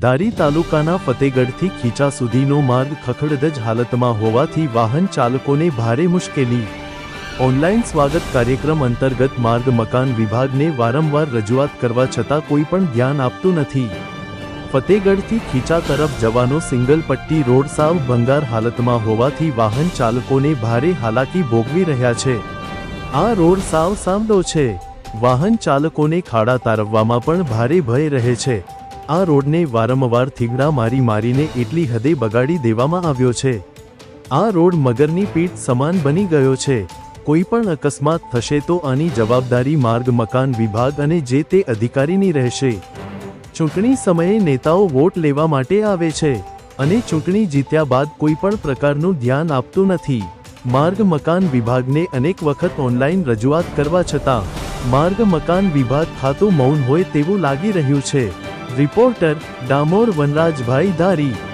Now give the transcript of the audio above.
ધારી તાલુકાના ફતેગઢથી ખીચા સુધીનો માર્ગ ખખડધજ હાલતમાં હોવાથી વાહન ચાલકોને ભારે મુશ્કેલી. ઓનલાઈન સ્વાગત કાર્યક્રમ અંતર્ગત માર્ગ મકાન વિભાગને વારંવાર રજૂઆત કરવા છતાં કોઈ પણ ધ્યાન આપતું નથી. ફતેગઢથી ખીચા તરફ જવાનો સિંગલ પટ્ટી રોડ સાવ ભંગાર હાલતમાં હોવાથી વાહન ચાલકોને ભારે હાલાકી ભોગવી રહ્યા છે. આ રોડ સાવ સાંભળો છે. વાહન ચાલકોને ખાડા તારવવામાં પણ ભારે ભય રહે છે. આ રોડને વારંવાર થીગડા મારી મારીને એટલી હદે બગાડી દેવામાં આવ્યો છે. આ રોડ મગરની પીઠ સમાન બની ગયો છે. કોઈ પણ અકસ્માત થશે તો આની જવાબદારી માર્ગ, મકાન, વિભાગ અને જે તે અધિકારીની રહેશે. ચૂંટણી સમયે નેતાઓ વોટ લેવા માટે આવે છે અને ચૂંટણી જીત્યા બાદ કોઈ પણ પ્રકારનું ધ્યાન આપતું નથી. માર્ગ, મકાન વિભાગને અનેક વખત ઓનલાઈન રજૂઆત કરવા છતાં, માર્ગ, મકાન વિભાગ ખાતું મૌન હોય તેવું લાગી રહ્યું છે. રિપોર્ટર ડામોર વનરાજભાઈ ધારી